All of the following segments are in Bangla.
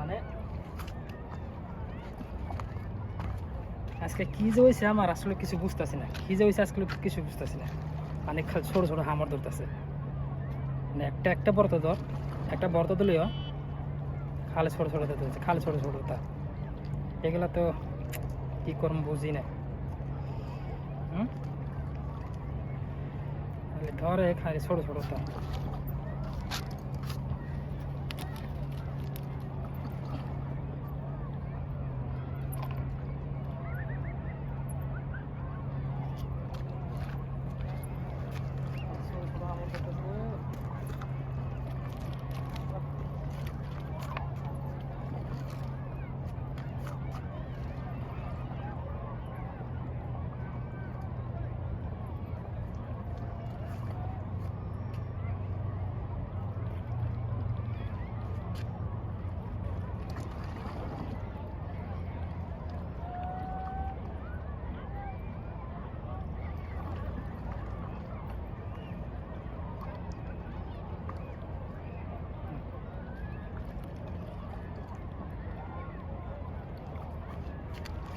মানে আজকে কি যে হয়েছে আমার আসলে কিছু বুঝতেছি না। কি যে হয়েছে আজকে কিছু বুঝতেছি না। মানে খালি ছোট ছোট হামার ধরতেছে। মানে একটা একটা বর্ত ধর, একটা বর্ত দিলেও খালি ছোট ছোট ধরতে খালি ছোট ছোট তা এগুলা তো কি করম বুঝি না। ধরে খালি ছোট ছোট তা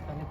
তাহলে পাও ভ্যা কিছু পাইজা তো নেই এটা পাইজা ধরছে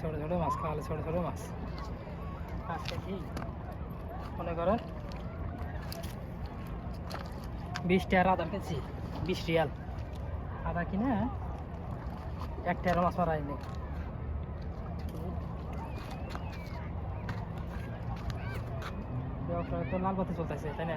খালি ছোটো মাছ খালি ছোটো ছোটো মাছ। আজকে কি? মনে করেন বিশ টাকার আদা পেয়েছি, বিশ রিয়াল। আদা কিনে এক টাকার মাছ মারাইনি ব্যবসা তো লাল পথে চলতেছে, তাই না?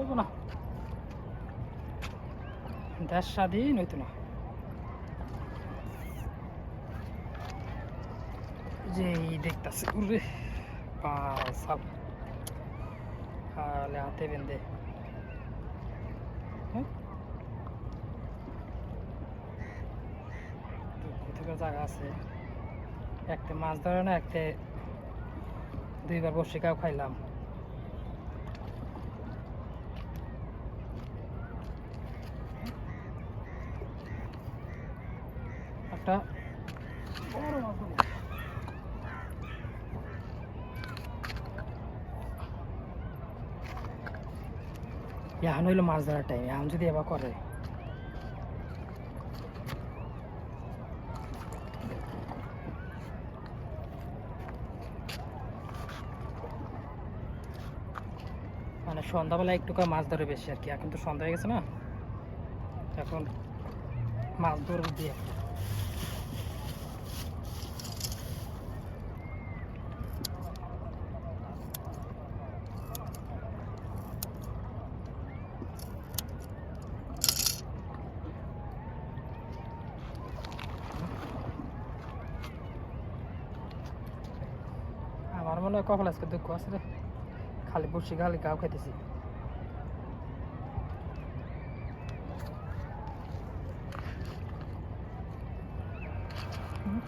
বলব না। দেশ স্বাধীন হইতো না। যে দেখতাছে, উরে খালে হাতে বেঁধে। হ্যাঁ? কোথাকার জায়গা আছে? একটা মাছ ধরে না একটা দুইবার বসে খাইলাম। একটা। এখন হইল মাছ ধরার টাইম এখন যদি এবার করে। মানে সন্ধ্যাবেলা একটু মাছ ধরে বেশি আর কি, এখন তো সন্ধ্যা হয়ে গেছে না? এখন মাছ ধরবো দিয়ে। মনে হয় কপাল আজকে দুঃখ আছে রে খালি বসে খালি গাও খাইতেছি হুম?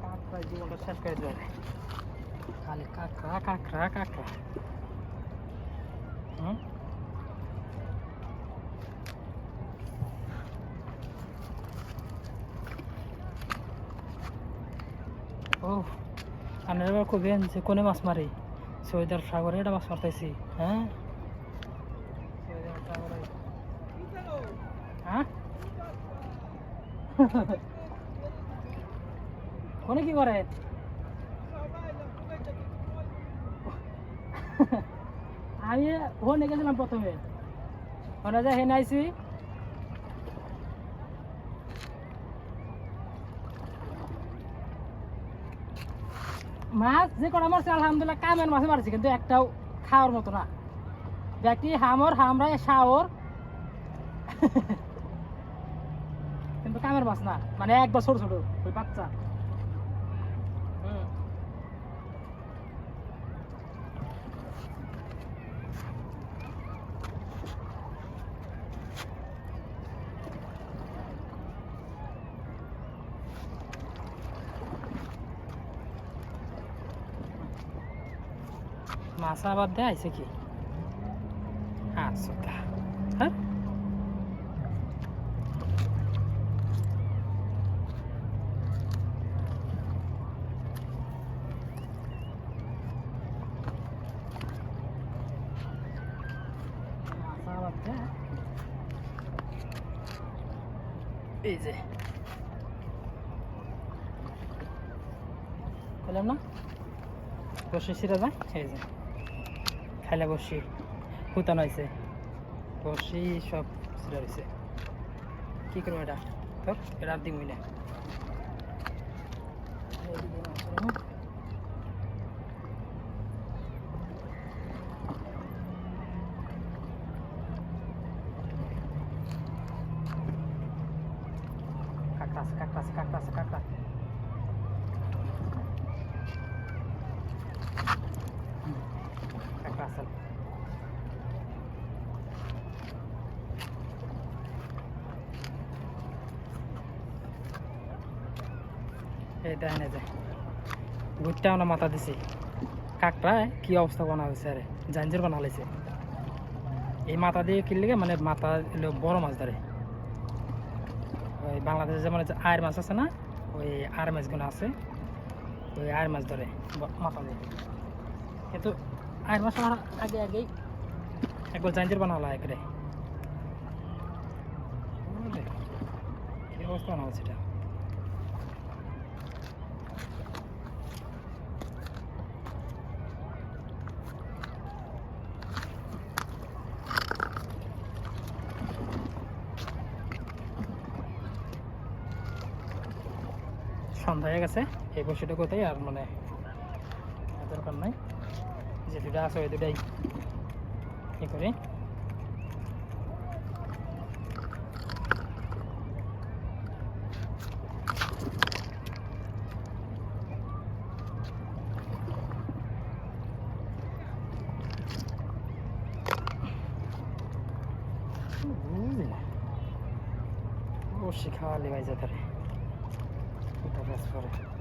কাঁকড়া জীবনটা শেষ করে দেবে খালি কাঁকড়া কাঁকড়া কাঁকড়া হুম? ও এবার কবেন যে কোনে মাছ মারে? সৈদার সাগরে এটা মাছ মারতেছি হ্যাঁ? সৈদার সাগরে। হ্যাঁ? কোনে কি করে? আমি ওখানে গেছিলাম প্রথমে। ওখানে যা হেন আইসি মাছ যে কটা মারছে, আলহামদুলিল্লাহ কামের মাছে মারছি, কিন্তু একটাও খাওয়ার মতো না। দেখি হামর হামরা শাওর। কিন্তু কামের মাছ না মানে একবার ছোট ছোট, ওই বাচ্চা। মাছ আবার দেয় আছে কি? আচ্ছা। হ্যাঁ এই যে। বললাম না? বসে সিরা যায় এই যে। খাইলে বসি হুতানো হয়েছে বসি, সব সিরা রয়েছে কি করব এটা? তোর এটা আর দিমই না। এইদিকে মাছ রাখো। কাকড়া আছে কাকড়া আছে কাকড়া আছে কাকড়া হুম, কাকড়া আছে মাথা দিছি। কাকড়ায় কি অবস্থা বানা আরে জাঞ্জির এই মাথা দিয়ে কিনলে মানে মাথা বড় মাছ ধরে ওই বাংলাদেশে যেমন আয়ের মাছ আছে না, ওই আর মাছগুলো আছে, ওই আয়ের মাছ ধরে মাথা দিয়ে। কিন্তু আয়ের মাছ আগে আগেই একবার জাঞ্জির বানালো একরে? কি অবস্থা বানা সন্ধ্যা হয়ে গেছে। এই বসিটা কোথায় আর মানে দরকার নাই। যে দুটা আছে, ওই দুটাই ই করি। না বসি খাওয়ালে ভাই Otra más fuerte.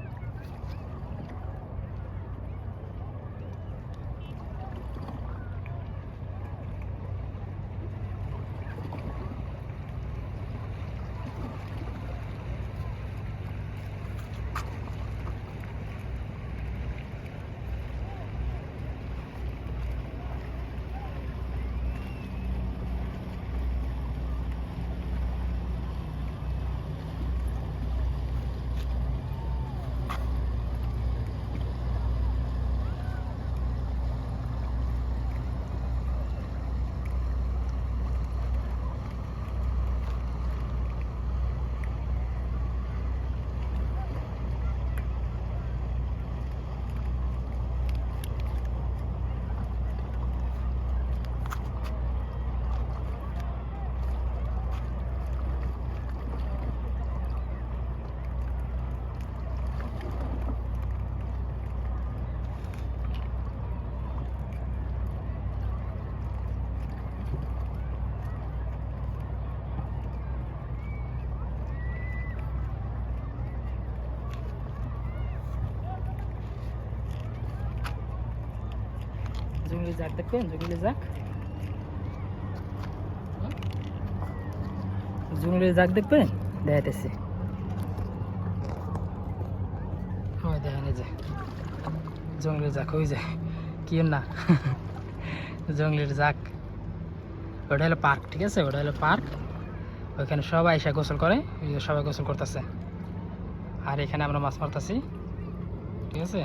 জঙ্গলি জাক দেখবেন জঙ্গলি জঙ্গলি দেখবেন হয় দেখেন যে জঙ্গলি জাক কি না জঙ্গলের জাক ওটা হলো পার্ক ঠিক আছে? ওটা হলো পার্ক ওইখানে সবাই এসে গোসল করে। সবাই গোসল করতেছে। আর এখানে আমরা মাছ মারতেছি। ঠিক আছে?